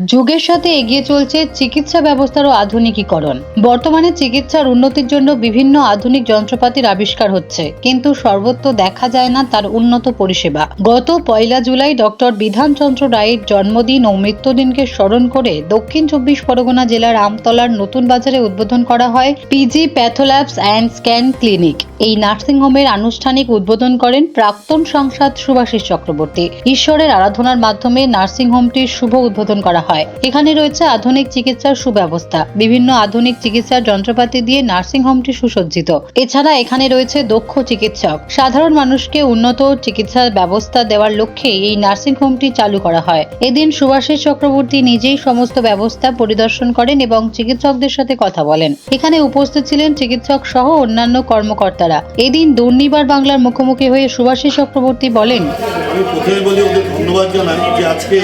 যুগের সাথে এগিয়ে চলছে চিকিৎসা ব্যবস্থারও আধুনিকীকরণ। বর্তমানে চিকিৎসার উন্নতির জন্য বিভিন্ন আধুনিক যন্ত্রপাতির আবিষ্কার হচ্ছে, কিন্তু সর্বত্র দেখা যায় না তার উন্নত পরিষেবা। গত পয়লা জুলাই ডক্টর বিধানচন্দ্র রায়ের জন্মদিন ও মৃত্যুদিনকে স্মরণ করে দক্ষিণ চব্বিশ পরগনা জেলার আমতলার নতুন বাজারে উদ্বোধন করা হয় PG pathlabs and scan clinic. এই নার্সিংহোমের আনুষ্ঠানিক উদ্বোধন করেন প্রাক্তন সংসদ সুভাষিস চক্রবর্তী। ঈশ্বরের আরাধনার মাধ্যমে নার্সিংহোমটির শুভ উদ্বোধন করা হয়। এখানে রয়েছে আধুনিক চিকিৎসার সুব্যবস্থা। বিভিন্ন আধুনিক চিকিৎসার যন্ত্রপাতি দিয়ে নার্সিংহোমটি সুসজ্জিত। এছাড়া এখানে রয়েছে দক্ষ চিকিৎসক। সাধারণ মানুষকে উন্নত চিকিৎসার ব্যবস্থা দেওয়ার লক্ষ্যে এই নার্সিং হোমটি চালু করা হয়। এদিন সুভাষিস চক্রবর্তী নিজেই সমস্ত ব্যবস্থা পরিদর্শন করেন এবং চিকিৎসকদের সাথে কথা বলেন। এখানে উপস্থিত ছিলেন চিকিৎসক সহ অন্যান্য কর্মকর্তারা। এদিন দুর্নিবার বাংলার মুখোমুখি হয়ে সুভাষিস চক্রবর্তী বলেন আমি প্রথমে বলি ওদের ধন্যবাদ জানাই যে আজকে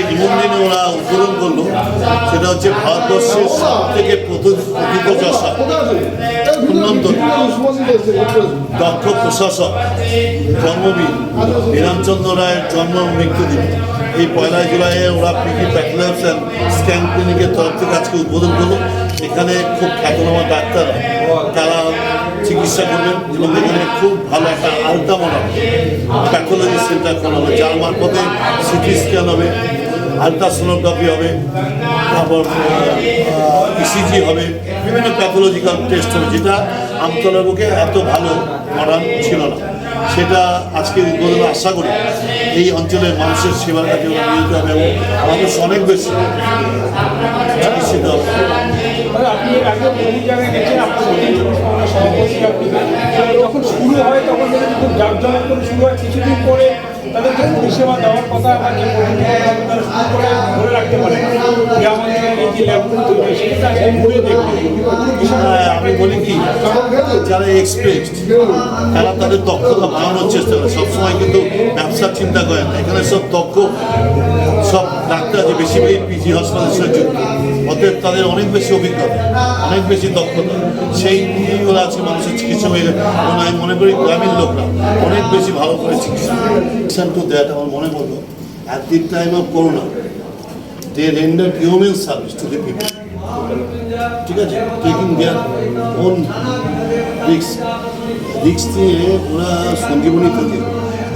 এমন ওরা উদ্বোধন করল। সেটা হচ্ছে ভারতবর্ষের সব থেকে উন্নত দক্ষ প্রশাসক, জন্মবীর বিধানচন্দ্র রায়ের জন্ম মৃত্যুদিন। এই পয়লা জুলাইয়ে ওরা প্যাথোল্যাবস অ্যান্ড স্ক্যান ক্লিনিকের তরফ থেকে আজকে উদ্বোধন করল। এখানে খুব খ্যাতনামা ডাক্তার তারা চিকিৎসা করবেন এবং এখানে খুব ভালো একটা আলট্রা মনে প্যাথোলজি সেন্টার করা হবে যার মারফতে সিটি স্ক্যান হবে আলট্রাসোনোগ্রাফি হবে, তারপর ইসিজি হবে, বিভিন্ন প্যাথোলজিক্যাল টেস্ট হবে, যেটা আমতলার বুকে এত ভালো মডার্ন ছিল না। সেটা আজকে উদ্বোধনে আশা করি এই অঞ্চলের মানুষের সেবার কাজে ওরা নিয়োজিত হবে এবং মানুষ অনেক বেশি যখন শুরু হয়, তখন শুরু হয়। কিছুদিন পরে তাদেরকে পরিষেবা দেওয়ার কথা করে ধরে রাখতে পারে আমি বলি কি, যারা এক্সপ্রেস তারা তাদের দক্ষতা বাড়ানোর চেষ্টা করে। সবসময় কিন্তু ব্যবসার চিন্তা করেন না। এখানে সব দক্ষ, সব ডাক্তার যে বেশি বেশি পিজি হাসপাতালের সাথে যুক্ত অতএব তাদের অনেক বেশি অভিজ্ঞতা, অনেক বেশি দক্ষতা। সেই ওরা আছে মানুষের চিকিৎসা হয়ে আমি মনে করি গ্রামীণ লোকরা অনেক বেশি ভালো করে চিকিৎসা টু দ্যাট আমার মনে পড়ল। At the time of corona they render human service to the people ঠিক আছে? টেকিং দেয়ার ওন রিক্স রিক্স নিয়ে ওরা সঞ্জীবনী থেকে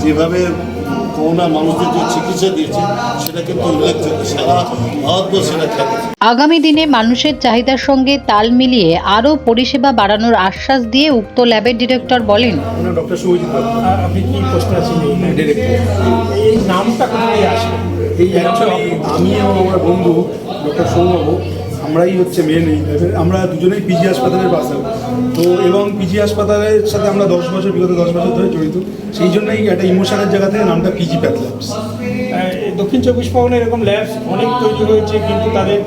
যেভাবে করোনা মানুষদের যে চিকিৎসা দিয়েছে সেটা কিন্তু উল্লেখযোগ্য। সারা ভারতবর্ষে সেটা আগামী দিনে মানুষের চাহিদার সঙ্গে তাল মিলিয়ে আরও পরিষেবা বাড়ানোর আশ্বাস দিয়ে উক্ত ল্যাবের ডিরেক্টর বলেন। ডক্টর শুভজিৎ আপনি কি প্রশ্ন আছেন এই নামটা কোথা আসে? এই আমি এবং আমার বন্ধু ডক্টর সৌমবাবু আমরাই হচ্ছে মেন এই। আমরা দুজনেই পিজি হাসপাতালের পাশে তো এবং পিজি হাসপাতালের সাথে আমরা দশ বছর বিগত দশ বছর ধরে জড়িত। সেই জন্যই একটা ইমোশনের জায়গা থেকে নামটা পিজি আহ, দক্ষিণ চব্বিশ পরগনা এরকম ল্যাবস অনেক তৈরি হয়েছে কিন্তু তাদের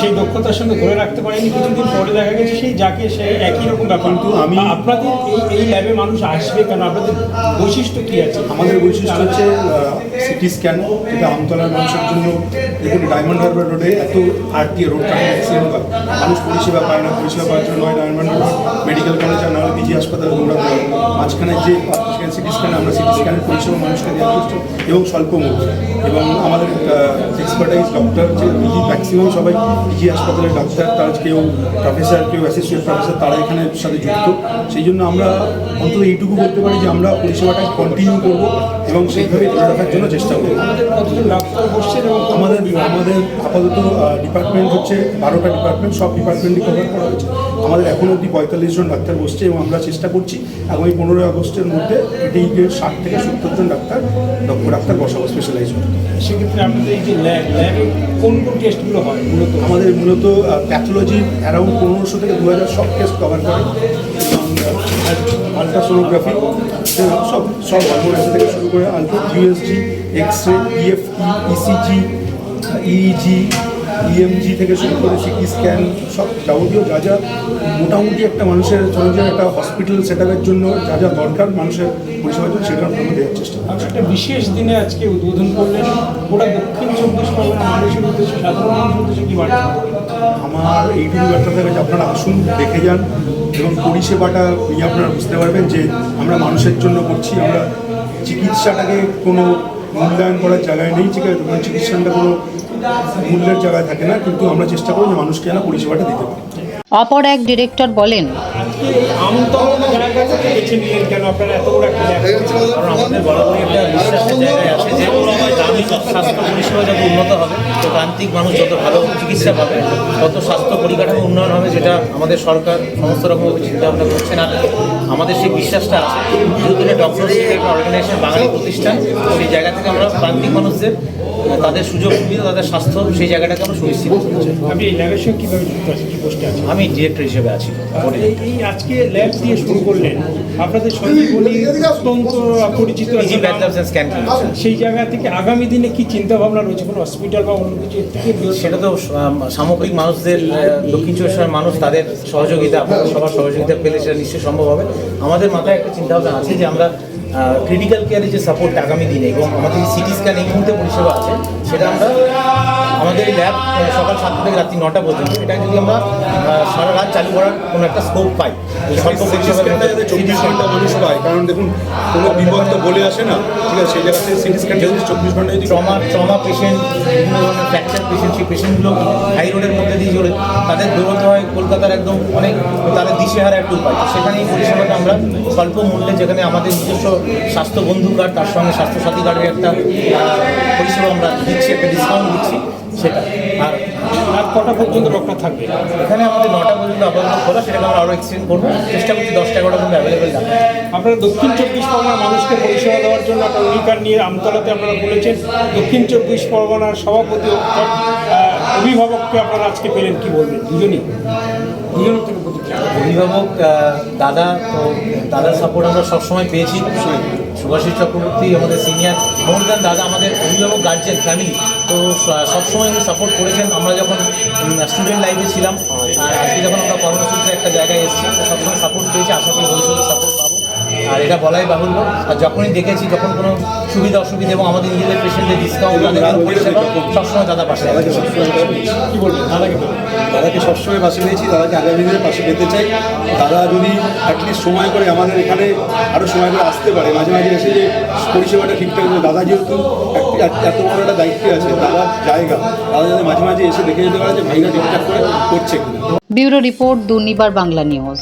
সেই দক্ষতার সঙ্গে ধরে রাখতে পারেনি। কিছুদিন পরে দেখা গেছে সেই যাকে সে একই রকম ব্যাপার। কিন্তু আমি- আপনাদের এই এই ল্যাবে মানুষ আসবে কেন? আপনাদের বৈশিষ্ট্য কি আছে? আমাদের বৈশিষ্ট্য হচ্ছে সিটি স্ক্যান যেটা আমতলার মানুষের জন্য। দেখুন ডায়মন্ড হারবার রোডে এত আরটি রোড ট্রাফিক অ্যাক্সিডেন্ট হয়। মানুষ পরিষেবা পায় না পরিষেবা পাওয়ার জন্য হয়। ডায়মন্ড হারবার মেডিকেল কলেজ আর নাহলে পিজি হাসপাতালে দৌড়াতে হয়। মাঝখানে যে সিটি স্ক্যান আমরা সিটি স্ক্যানের পরিষেবা মানুষকে চেষ্টা এবং স্বল্প মূল্যে। এবং আমাদের এক্সপার্টাইজ ডক্টর যে পিজি ম্যাক্সিমাম সবাই পিজি হাসপাতালের ডাক্তার তার কেউ প্রফেসর কেউ অ্যাসিস্ট্যান্ট প্রফেসর তারা এখানে সাথে যুক্ত। সেই জন্য আমরা অন্তত এইটুকু বলতে পারি যে আমরা পরিষেবাটা কন্টিনিউ করব এবং সেইভাবে ধরে রাখার জন্য চেষ্টা করব। আমাদের আমাদের আমাদের আপাতত ডিপার্টমেন্ট হচ্ছে বারোটা ডিপার্টমেন্ট সব ডিপার্টমেন্টই কভার করা হয়েছে আমাদের এখন অবধি পঁয়তাল্লিশ জন ডাক্তার বসছে এবং আমরা চেষ্টা করছি আগামী পনেরোই আগস্টের মধ্যে এটি ষাট থেকে সত্তর জন ডাক্তার ডাক্তার বসাবো স্পেশালাইজ সেক্ষেত্রে আপনাদের এই যে ল্যাব ল্যাবে কোন কোন টেস্টগুলো হয় মূলত? আমাদের মূলত প্যাথোলজি অ্যারাউন্ড পনেরোশো থেকে দু হাজার সব টেস্ট কভার করে। আলট্রাসোনোগ্রাফি সব সব অর্গানাইজার থেকে শুরু করে ultra USG X ray EFT ECG EEG EMG থেকে শুরু করে সিটি স্ক্যান সব যাবতীয় যা যা মোটামুটি একটা মানুষের সরঞ্জাম একটা হসপিটাল সেট জন্য যা যা দরকার মানুষের পরিষেবার জন্য সেটা আমরা দেওয়ার চেষ্টা করি। আর একটা বিশেষ দিনে আজকে উদ্বোধন করলেন গোটা দক্ষিণ চব্বিশ পরগনা মানুষের উদ্দেশ্যে সাধারণ মানুষের উদ্দেশ্যে কি বার্তা আমার এইটুকু ব্যাপারটা থাকে যে আপনারা আসুন দেখে যান এবং পরিষেবাটা নিয়ে আপনারা বুঝতে পারবেন যে আমরা মানুষের জন্য করছি আমরা চিকিৎসাটাকে কোনো মূল্যায়ন করার জায়গায় নেই, ঠিক আছে চিকিৎসাটা কোনো মূল্যের জায়গায় থাকে না, কিন্তু আমরা চেষ্টা করি যে মানুষকে যেন পরিষেবাটা দিতে পারি। অপর এক ডিরেক্টর বলেন আছে স্বাস্থ্য যত উন্নত হবে তো প্রান্তিক মানুষ যত ভালো চিকিৎসা পাবে তত স্বাস্থ্য উন্নয়ন হবে যেটা আমাদের সরকার সমস্ত রকম চিন্তা ভাবনা করছে না আমাদের সেই বিশ্বাসটা আছে যেহেতু ডক্টর একটা অর্গানাইজেশন বাঙালি প্রতিষ্ঠান সেই জায়গা থেকে আমরা প্রান্তিক মানুষদের তাদের সুযোগ সুবিধা তাদের স্বাস্থ্য সেই জায়গাটাকে আমরা সুনিশ্চিত আপনি এই ল্যাবের সঙ্গে কীভাবে যুক্ত আছেন কি আমি ডিরেক্টর হিসেবে আছি। এই আজকে ল্যাব দিয়ে শুরু করলেন আপনাদের সঞ্জীবনী অত্যন্ত পরিচিত স্ক্যান সেই জায়গা থেকে আগামী দিনে কি চিন্তা ভাবনা রয়েছে? কোনো হসপিটাল বা অন্য কিছু সেটা তো সামগ্রিক মানুষদের দক্ষিণ চব্বিশ মানুষ তাদের সহযোগিতা সবার সহযোগিতা পেলে সেটা নিশ্চয়ই সম্ভব হবে। আমাদের মাথায় একটা চিন্তাভাবনা আছে যে আমরা ক্রিটিক্যাল কেয়ারের যে সাপোর্ট আগামী দিনে এবং আমাদের সিটি স্ক্যান এই মুহূর্তে পরিষেবা আছে সেটা আমরা আমাদের ল্যাব সকাল সাতটা থেকে রাত্রি নটা পর্যন্ত। এটা যদি আমরা সারা রাত চালু করার কোনো একটা স্কোপ পাই স্বল্প যাতে চব্বিশ ঘণ্টা মানুষ পায় কারণ দেখুন কোনো বিপদ তো বলে আসে না। ঠিক আছে সেই জায়গাতে সিটি স্ক্যান যদি চব্বিশ ঘণ্টা যদি ট্রমা ট্রমা পেশেন্ট বিভিন্ন ধরনের ফ্র্যাকচার পেশেন্ট সেই পেশেন্টগুলো হাই রোডের মধ্যে দিয়ে চলে তাদের দৌড়তে হয় কলকাতার একদম অনেক তাদের দিশেহারা একটা উপায় তো সেখানে এই পরিষেবাটা আমরা স্বল্প মূল্যে যেখানে আমাদের নিজস্ব স্বাস্থ্য বন্ধু কার্ড তার সঙ্গে স্বাস্থ্যসাথী কার্ডের একটা পরিষেবা আমরা দিচ্ছি একটা ডিসকাউন্ট দিচ্ছি সেটা। আর রাত কটা পর্যন্ত ডক্টর থাকবে? এখানে আমাদের নটা পর্যন্ত আপাতত খোলা সেটাকে আমরা আরও এক্সটেন্ড করব। চেষ্টা করছি দশটা এগারোটা পর্যন্ত অ্যাভেলেবেল রাখা আপনারা দক্ষিণ চব্বিশ পরগনার মানুষকে পরিষেবা দেওয়ার জন্য একটা অঙ্গীকার নিয়ে আমতলাতে আপনারা বলেছেন দক্ষিণ চব্বিশ পরগনার সভাপতি অভিভাবককে আপনারা আজকে পেলেন কি বলবেন? দুজনই? দুজনের থেকে অভিভাবক দাদা তো দাদার সাপোর্ট আমরা সবসময় পেয়েছি। সুভাষিস চক্রবর্তী, আমাদের সিনিয়র মোর দেন দাদা আমাদের অভিভাবক গার্জেন ফ্যামিলি তো সবসময় উনি সাপোর্ট করেছেন। আমরা যখন স্টুডেন্ট লাইফে ছিলাম আজকে যখন আমরা কর্মসূত্রে একটা জায়গায় এসেছি সবসময় সাপোর্ট পেয়েছি, আশা করি ভবিষ্যতে সাপোর্ট আর এটা বলাই বাহুল্য। আর যখনই দেখেছি যখন কোনো সুবিধা অসুবিধা এবং আমাদের নিজেদের পেশেন্টের ডিসকাউন্ট তাদের পরিষেবা সবসময় দাদা পাশে। কি বলবেন? দাদাকে দাদাকে সবসময় পাশে পেয়েছি দাদাকে আগামী দিনে পাশে পেতে চাই। দাদা যদি অ্যাটলিস্ট সময় করে আমাদের এখানে আরও সময় করে আসতে পারে মাঝে মাঝে এসে যে পরিষেবাটা ঠিকঠাক করে দাদা যেহেতু এত বড় একটা দায়িত্বে আছে দাদার জায়গা দাদা যাতে মাঝে মাঝে এসে দেখে যেতে পারে যে ভাইরা ঠিকঠাক করে করছে bureau report Durnibar Bangla news.